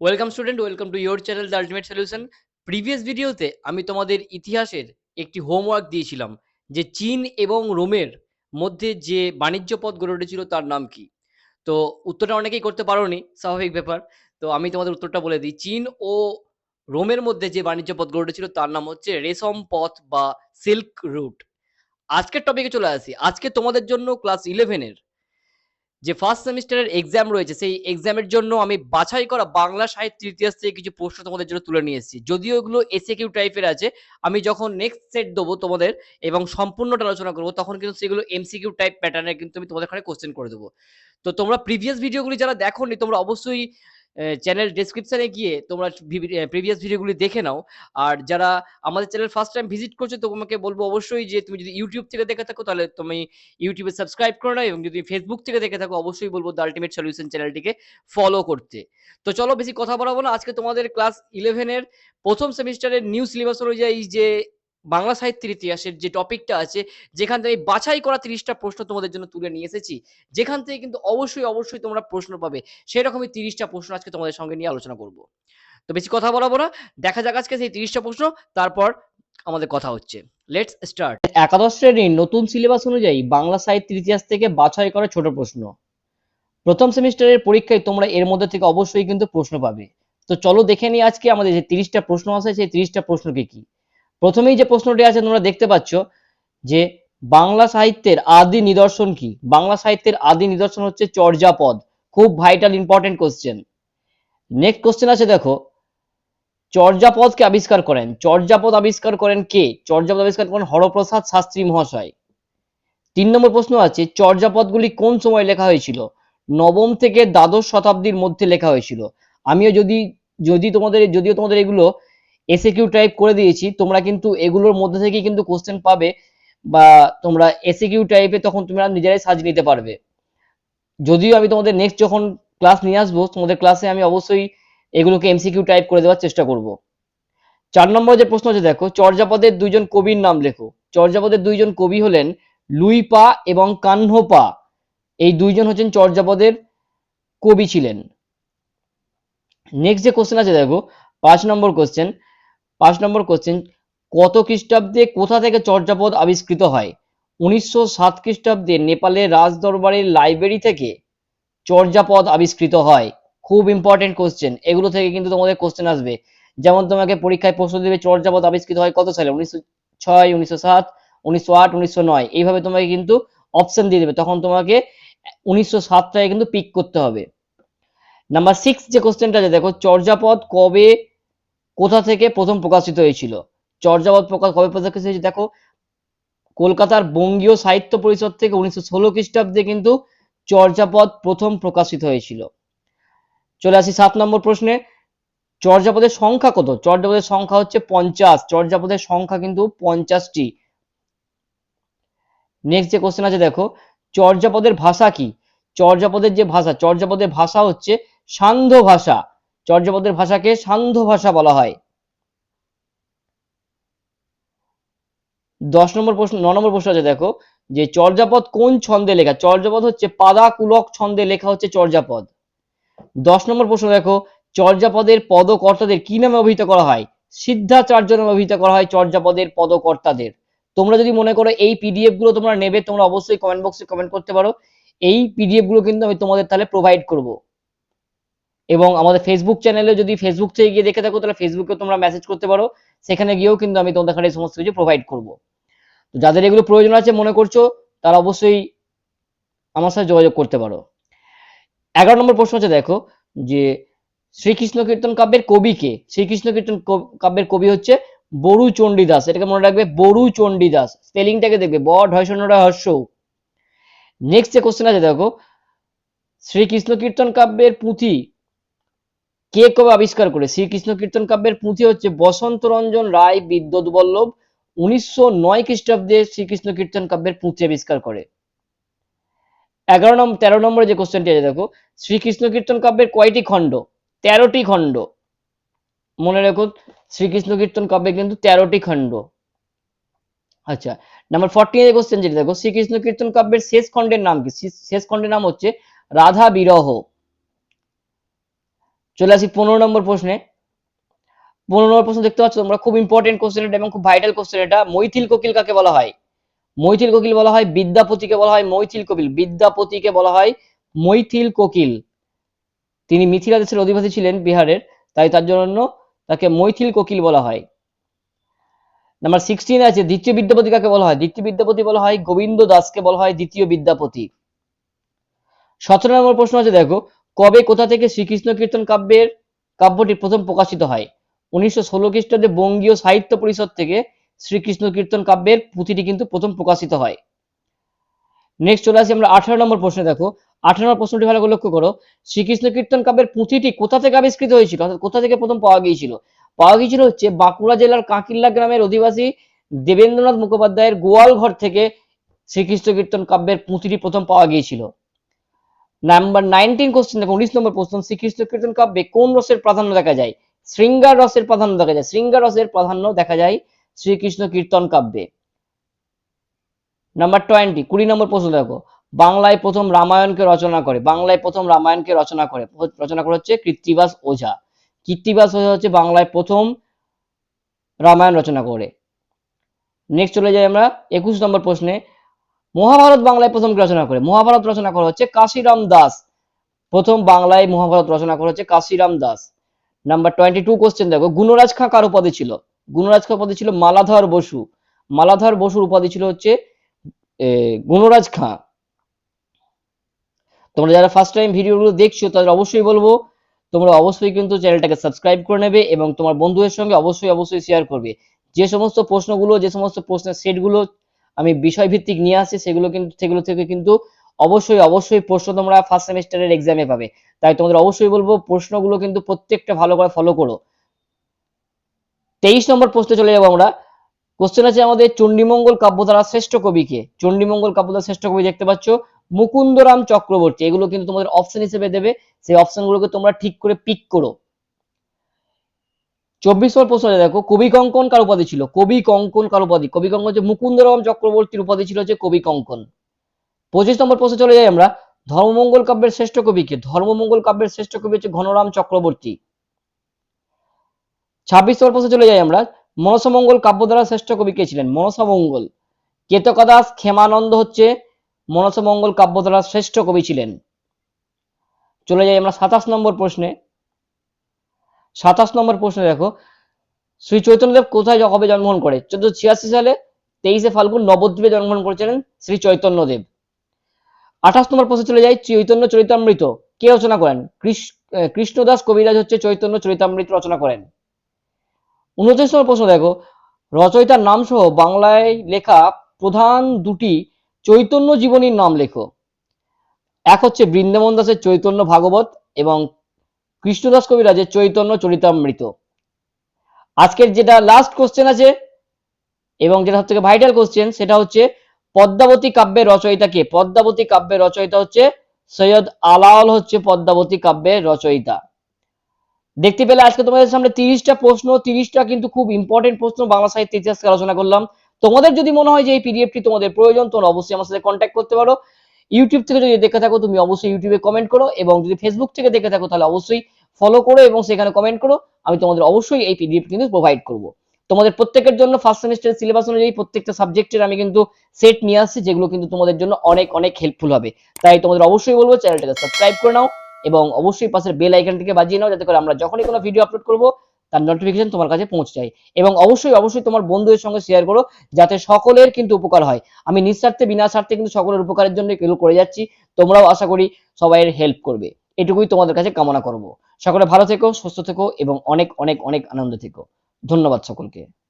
Welcome student welcome to your channel the ultimate solution previous ভিডিওতে আমি তোমাদের ইতিহাসের একটি হোমওয়ার্ক দিয়েছিলাম, যে চীন এবং রোমের মধ্যে যে বাণিজ্য পথ গড়ে উঠেছিল তার নাম কি? তো উত্তরটা অনেকেই করতে পারোনি, স্বাভাবিক ব্যাপার। তো আমি তোমাদের উত্তরটা বলে দিই। চীন ও রোমের মধ্যে যে বাণিজ্য পথ গড়ে উঠেছিল তার নাম হচ্ছে রেশম পথ বা সিল্ক রুট। আজকের টপিকে চলে আসি। আজকে তোমাদের জন্য ক্লাস ইলেভেনের যে ফার্স্ট সেমিস্টারের এক্সাম রয়েছে, সেই এক্সামের জন্য আমি বাছাই করা বাংলা সাহিত্যের ইতিহাস থেকে কিছু প্রশ্ন তোমাদের জন্য তুলে নিয়ে এসেছি। যদিও এগুলো এসে কিউ টাইপের আছে, আমি যখন নেক্সট সেট দেবো তোমাদের এবং সম্পূর্ণটা আলোচনা করব, তখন কিন্তু সেগুলো এমসিকিউ টাইপ প্যাটার্নে কিন্তু আমি তোমাদের এখানে কোশ্চেন করে দেবো। তো তোমরা প্রিভিয়াস ভিডিওগুলি যারা দেখোনি, তোমরা অবশ্যই চ্যানেল ডেসক্রিপশনে গিয়ে তোমরা প্রিভিয়াস ভিডিওগুলি দেখে নাও। আর যারা আমাদের চ্যানেল ফার্স্ট টাইম ভিজিট করছ তোমাকে বলব অবশ্যই যে তুমি যদি ইউটিউব থেকে দেখে থাকো, তাহলে তুমি ইউটিউবে সাবস্ক্রাইব করে নাও এবং যদি ফেসবুক থেকে দেখে থাকো, অবশ্যই বলব দ্য আলটিমেট সলিউশন চ্যানেলটিকে ফলো করতে। তো চলো বেশি কথা বলাবো না। আজকে তোমাদের ক্লাস ইলেভেনের প্রথম সেমিস্টারের নিউ সিলেবাস অনুযায়ী যে বাংলা সাহিত্যের ইতিহাসের যে টপিকটা আছে, যেখান থেকে বাছাই করা তিরিশটা প্রশ্ন তোমাদের জন্য তুলে নিয়ে এসেছি, যেখান থেকে কিন্তু অবশ্যই অবশ্যই তোমরা প্রশ্ন পাবে। সেরকমই তিরিশটা প্রশ্ন আজকে তোমাদের সঙ্গে নিয়ে আলোচনা করব। তো বেশি কথা বলাবো না, দেখা যাক আজকে সেই তিরিশটা প্রশ্ন, তারপর আমাদের কথা হচ্ছে। লেটস স্টার্ট একাদশ শ্রেণির নতুন সিলেবাস অনুযায়ী বাংলা সাহিত্যের ইতিহাস থেকে বাছাই করা ছোট প্রশ্ন। প্রথম সেমিস্টারের পরীক্ষায় তোমরা এর মধ্যে থেকে অবশ্যই কিন্তু প্রশ্ন পাবে। তো চলো দেখে নিই আজকে আমাদের যে তিরিশটা প্রশ্ন আছে, সেই তিরিশটা প্রশ্নকে কি। প্রথমেই যে প্রশ্নটি আছে তোমরা দেখতে পাচ্ছ যে বাংলা সাহিত্যের আদি নিদর্শন কি? বাংলা সাহিত্যের আদি নিদর্শন হচ্ছে চর্যাপদ। খুব vital important question next question আছে দেখো। চর্যাপদকে আবিষ্কার করেন। চর্যাপদ আবিষ্কার করেন কে? চর্যাপদ আবিষ্কার করেন হরপ্রসাদ শাস্ত্রী মহাশয়। তিন নম্বর প্রশ্ন আছে, চর্যাপদগুলি কোন সময় লেখা হয়েছিল? নবম থেকে দ্বাদশ শতাব্দীর মধ্যে লেখা হয়েছিল। আমিও যদি যদি তোমাদের, যদিও তোমাদের এগুলো এসে কিউ টাইপ করে দিয়েছি, তোমরা কিন্তু এগুলোর মধ্যে থেকে কিন্তু কোশ্চেন পাবে বা তোমরা এসে কিউ টাইপে তখন তোমরা নিজেরাই সাজিয়ে নিতে পারবে। যদিও আমি তোমাদের নেক্সট যখন ক্লাস নিয়ে আসব, তোমাদের ক্লাসে আমি অবশ্যই এগুলোকে এমসিকিউ টাইপ করে দেওয়ার চেষ্টা করব। চার নম্বর যে প্রশ্ন আছে, দেখো, চর্যাপদের দুইজন কবির নাম লেখো। চর্যাপদের দুইজন কবি হলেন লুইপা এবং কাহ্নপা এই দুইজন হচ্ছেন চর্যাপদের কবি ছিলেন। নেক্সট যে কোশ্চেন আছে, দেখো, পাঁচ নম্বর কোশ্চেন পাঁচ নম্বর কোশ্চেন কত খ্রিস্টাব্দে কোথা থেকে চর্যাপদ আবিষ্কৃত হয়? উনিশশো সাত খ্রিস্টাব্দে নেপালের রাজদরবারের লাইব্রেরি থেকে চর্যাপদ আবিষ্কৃত হয়। খুব ইম্পর্টেন্ট কোশ্চেন এগুলো থেকে কিন্তু তোমাদের কোশ্চেন আসবে। যেমন তোমাকে পরীক্ষায় প্রশ্ন দেবে চর্যাপদ আবিষ্কৃত হয় কত সালে? উনিশশো ছয়, উনিশশো সাত, উনিশশো আট, উনিশশো নয়। এইভাবে তোমাকে কিন্তু অপশন দিয়ে দেবে। তখন তোমাকে উনিশশো সাতটায় কিন্তু পিক করতে হবে। নাম্বার সিক্স যে কোশ্চেনটা আছে, দেখো, চর্যাপদ কবে কোথা থেকে প্রথম প্রকাশিত হয়েছিল? চর্যাপদ প্রকাশ কবে প্রকাশিত হয়েছে? দেখো, কলকাতার বঙ্গীয় সাহিত্য পরিষদ থেকে উনিশশো ষোলো খ্রিস্টাব্দে কিন্তু চর্যাপদ প্রথম প্রকাশিত হয়েছিল। চলে আসি সাত নম্বর প্রশ্নে। চর্যাপদের সংখ্যা কত? চর্যাপদের সংখ্যা হচ্ছে পঞ্চাশ। চর্যাপদের সংখ্যা কিন্তু পঞ্চাশটি। নেক্সট যে কোশ্চেন আছে, দেখো, চর্যাপদের ভাষা কি? চর্যাপদের যে ভাষা, চর্যাপদের ভাষা হচ্ছে সান্ধ্য ভাষা। চর্যাপদের ভাষাকে সান্ধ্য ভাষা বলা হয়। দশ নম্বর প্রশ্ন, ন নম্বর প্রশ্ন আছে, দেখো, যে চর্যাপদ কোন ছন্দে লেখা? চর্যাপদ হচ্ছে পাদাকুলক ছন্দে লেখা হচ্ছে চর্যাপদ। দশ নম্বর প্রশ্ন, দেখো, চর্যাপদের পদকর্তাদের কি নামে অভিহিত করা হয়? সিদ্ধাচার্য নামে অভিহিত করা হয় চর্যাপদের পদকর্তাদের। তোমরা যদি মনে করো এই পিডিএফগুলো তোমরা নেবে, তোমরা অবশ্যই কমেন্ট বক্সে কমেন্ট করতে পারো। এই পিডিএফগুলো কিন্তু আমি তোমাদের তাহলে প্রোভাইড করব। এবং আমাদের ফেসবুক চ্যানেলে যদি ফেসবুক থেকে গিয়ে দেখে থাকো, তাহলে ফেসবুকে তোমরা মেসেজ করতে পারো। সেখানে গিয়েও কিন্তু আমি তোমাদের এখানে সমস্ত কিছু প্রোভাইড করব। তো যাদের এগুলো প্রয়োজন আছে, মনে করছ, তারা অবশ্যই আমার সাথে যোগাযোগ করতে পারো। এগারো নম্বর প্রশ্ন হচ্ছে, দেখো, যে শ্রীকৃষ্ণ কীর্তন কাব্যের কবি কে? শ্রীকৃষ্ণ কীর্তন কাব্যের কবি হচ্ছে বরু চণ্ডীদাস এটাকে মনে রাখবে বরু চণ্ডীদাস স্পেলিংটাকে দেখবে ব ঢয়সনরা হর্ষ নেক্সট যে কোশ্চেন আছে, দেখো, শ্রীকৃষ্ণ কীর্তন কাব্যের পুঁথি কে কবে আবিষ্কার করে? শ্রীকৃষ্ণ কীর্তন কাব্যের পুঁথি হচ্ছে বসন্ত রঞ্জন রায়, বিদ্যুৎ বল্লভ। উনিশশো নয় খ্রিস্টাব্দে শ্রীকৃষ্ণ কীর্তন কাব্যের পুঁথি আবিষ্কার করে। এগারো নম্বর তেরো নম্বরে যে কোশ্চেনটি আছে, দেখো। শ্রীকৃষ্ণ কীর্তন কাব্যের কয়টি খণ্ড? তেরোটি খণ্ড। মনে রেখো, শ্রীকৃষ্ণ কীর্তন কাব্যে কিন্তু তেরোটি খণ্ড। আচ্ছা নাম্বার ফর্টি এর কোশ্চেন যেটা, দেখো, শ্রীকৃষ্ণ কীর্তন কাব্যের শেষ খণ্ডের নাম কি? শেষ খণ্ডের নাম হচ্ছে রাধা বিরহ। চলে আসি পনেরো নম্বর প্রশ্নে। পনেরো নম্বর প্রশ্ন দেখতে পাচ্ছ তোমরা, খুব ইম্পর্টেন্ট কোশ্চেন এটা এবং খুব ভাইটাল কোশ্চেন এটা। মৈথিল কোকিল কাকে বলা হয়? মৈথিল কোকিল বলা হয়, বিদ্যাপতিকে বলা হয়, মৈথিল কোকিল। বিদ্যাপতিকে বলা হয় মৈথিল কোকিল। তিনি মিথিলা দেশের অধিবাসী ছিলেন বিহারের, তাই তার জন্য তাকে মৈথিল কোকিল বলা হয়। নাম্বার সিক্সটিন আছে, দ্বিতীয় বিদ্যাপতি কাকে বলা হয়? দ্বিতীয় বিদ্যাপতি বলা হয় গোবিন্দ দাসকে বলা হয় দ্বিতীয় বিদ্যাপতি। সতেরো নম্বর প্রশ্ন আছে, দেখো কবে কোথা থেকে শ্রীকৃষ্ণ কীর্তন কাব্যের কাব্যটি প্রথম প্রকাশিত হয়? উনিশশো ষোলো খ্রিস্টাব্দে বঙ্গীয় সাহিত্য পরিষদ থেকে শ্রীকৃষ্ণ কীর্তন কাব্যের পুঁথিটি কিন্তু প্রথম প্রকাশিত হয়। নেক্সট চলে আসি আমরা আঠারো নম্বর প্রশ্নে। দেখো, আঠারো নম্বর প্রশ্নটি ভালো করে লক্ষ্য করো। শ্রীকৃষ্ণ কীর্তন কাব্যের পুঁথিটি কোথা থেকে আবিষ্কৃত হয়েছিল? অর্থাৎ কোথা থেকে প্রথম পাওয়া গিয়েছিল? পাওয়া গিয়েছিল হচ্ছে বাঁকুড়া জেলার কাঁকিল্লা গ্রামের অধিবাসী দেবেন্দ্রনাথ মুখোপাধ্যায়ের গোয়াল ঘর থেকে শ্রীকৃষ্ণ কীর্তন কাব্যের পুঁথিটি প্রথম পাওয়া গিয়েছিল। নাম্বার নাইনটিন কোশ্চেন দেখো উনিশ নম্বর প্রশ্ন, শ্রীকৃষ্ণ কীর্তন কাব্যে কোন রসের প্রাধান্য দেখা যায়? শৃঙ্গার রসের প্রাধান্য দেখা যায়। শৃঙ্গার রসের প্রাধান্য দেখা যায় শ্রীকৃষ্ণ কীর্তন কাব্যে। নাম্বার টোয়েন্টি কুড়ি নম্বর প্রশ্ন দেখো। বাংলায় প্রথম রামায়ণকে রচনা করে, বাংলায় প্রথম রামায়ণকে রচনা করে রচনা করে হচ্ছে কৃত্তিবাস ওঝা। কৃত্তিবাস ওঝা হচ্ছে বাংলায় প্রথম রামায়ণ রচনা করে। নেক্সট চলে যাই আমরা একুশ নম্বর প্রশ্নে। মহাভারত বাংলায় প্রথম রচনা করে? মহাভারত রচনা করা হচ্ছে কাশিরাম দাস। প্রথম বাংলায় মহাভারত রচনা করা হচ্ছে Kashiram Das. Number twenty two question দেখো। গুণরাজ খাঁ কার উপাধি ছিল? গুণরাজ খাঁ উপাধি ছিল মালাধর বসু। মালাধর বসুর উপাধি ছিল হচ্ছে গুণরাজ খাঁ। তোমরা যারা ফার্স্ট টাইম ভিডিওগুলো দেখছ, তাদের অবশ্যই বলব, তোমরা অবশ্যই কিন্তু চ্যানেলটাকে সাবস্ক্রাইব করে নেবে এবং তোমার বন্ধুদের সঙ্গে অবশ্যই অবশ্যই শেয়ার করবে। যে সমস্ত প্রশ্নগুলো, যে সমস্ত প্রশ্নের সেটগুলো আমি বিষয় ভিত্তিক নিয়ে আসছি, সেগুলো কিন্তু সেগুলো থেকে কিন্তু অবশ্যই অবশ্যই প্রশ্ন তোমরা ফার্স্ট সেমিস্টারের এক্সামে পাবে। তাই তোমাদের অবশ্যই বলব, প্রশ্নগুলো কিন্তু প্রত্যেকটা ভালো করে ফলো করো। তেইশ নম্বর প্রশ্নে চলে যাব আমরা। কোশ্চেন আছে আমাদের চণ্ডীমঙ্গল কাব্যধারা শ্রেষ্ঠ কবিকে চণ্ডীমঙ্গল কাব্যধারা শ্রেষ্ঠ কবি দেখতে পাচ্ছ মুকুন্দরাম চক্রবর্তী। এগুলো কিন্তু তোমাদের অপশন হিসেবে দেবে। সেই অপশনগুলোকে তোমরা ঠিক করে পিক করো। চব্বিশ নম্বর প্রশ্ন দেখো, কবি কঙ্কন কার উপাধি ছিল? কবি কঙ্কন কার উপাধি? কবি কঙ্কন হচ্ছে মুকুন্দরাম চক্রবর্তীর উপাধি ছিল হচ্ছে কবি কঙ্কন। পঁচিশ নম্বর প্রশ্নে চলে যাই আমরা। ধর্মমঙ্গল কাব্যের শ্রেষ্ঠ কবিকে ধর্মমঙ্গল কাব্যের শ্রেষ্ঠ কবি হচ্ছে ঘনরাম চক্রবর্তী। ছাব্বিশ নম্বর প্রশ্নে চলে যাই আমরা। মনসমঙ্গল কাব্যধারা শ্রেষ্ঠ কবি কে ছিলেন? মনসমঙ্গল। কেতকাদাস ক্ষেমানন্দ হচ্ছে মনসমঙ্গল কাব্যধারা শ্রেষ্ঠ কবি ছিলেন। চলে যাই আমরা সাতাশ নম্বর প্রশ্নে। সাতাশ নম্বর প্রশ্নে দেখো। শ্রী চৈতন্যদেব কোথায় কবে জন্মগ্রহণ করে? চোদ্দশো ছিয়াশি সালে তেইশে ফাল্গুন নবদ্বীপে জন্মগ্রহণ করেছিলেন শ্রী চৈতন্যদেব। আঠাশ নম্বর প্রশ্নে চলে যায় চৈতন্য চরিতামৃত কে রচনা করেন? কৃষ- কৃষ্ণদাস কবিরাজ হচ্ছে চৈতন্য চরিতামৃত রচনা করেন। উনত্রিশ নম্বর প্রশ্ন দেখো, রচয়িতার নাম সহ বাংলায় লেখা প্রধান দুটি চৈতন্য জীবনীর নাম লেখো। এক হচ্ছে বৃন্দাবন দাসের চৈতন্য ভাগবত এবং কৃষ্ণদাস কবিরাজের চৈতন্য চরিতামৃত। আজকের যেটা লাস্ট কোশ্চেন আছে, এবং যেটা সব থেকে ভাইটাল কোশ্চেন সেটা হচ্ছে পদ্মাবতী কাব্যের রচয়িতা কে? পদ্মাবতী কাব্যের রচয়িতা হচ্ছে সৈয়দ আলাওল হচ্ছে পদ্মাবতী কাব্যের রচয়িতা। দেখতে পেলে আজকে তোমাদের সামনে তিরিশটা প্রশ্ন, তিরিশটা কিন্তু খুব ইম্পর্টেন্ট প্রশ্ন, বাংলা সাহিত্য ইতিহাসকে আলোচনা করলাম। তোমাদের যদি মনে হয় যে এই পিডিএফটি তোমাদের প্রয়োজন, তোমরা অবশ্যই আমার সাথে কন্ট্যাক্ট করতে পারো। ইউটিউব থেকে যদি দেখে থাকো, তুমি অবশ্যই ইউটিউবে কমেন্ট করো এবং যদি ফেসবুক থেকে দেখে থাকো, তাহলে অবশ্যই ফলো করো এবং সেখানে কমেন্ট করো। আমি তোমাদের অবশ্যই এই পিডিএফ কিন্তু প্রোভাইড করব। তোমাদের প্রত্যেকের জন্য ফার্স্ট সেমিস্টারের সিলেবাস অনুযায়ী প্রত্যেকটা সাবজেক্টের আমি কিন্তু সেট নিয়ে আসছি, যেগুলো কিন্তু তোমাদের জন্য অনেক অনেক হেল্পফুল হবে। তাই তোমাদের অবশ্যই বলব চ্যানেলটাকে সাবস্ক্রাইব করে নাও এবং অবশ্যই পাশের বেল আইকনটিকে বাজিয়ে নাও, যাতে করে আমরা যখনই কোনো ভিডিও আপলোড করব তার নোটিফিকেশন তোমার কাছে পৌঁছে যায়। এবং অবশ্যই অবশ্যই তোমার বন্ধুদের সঙ্গে শেয়ার করো, যাতে সকলের কিন্তু উপকার হয়। আমি নিঃস্বার্থে, বিনা স্বার্থে কিন্তু সকলের উপকারের জন্য এগুলো করে যাচ্ছি। তোমরাও আশা করি সবাইয়ের হেল্প করবে। এটুকুই তোমাদের কাছে কামনা করব। সকলে ভালো থেকো, সুস্থ থেকো, এবং অনেক অনেক অনেক আনন্দ থেকো। ধন্যবাদ সকলকে।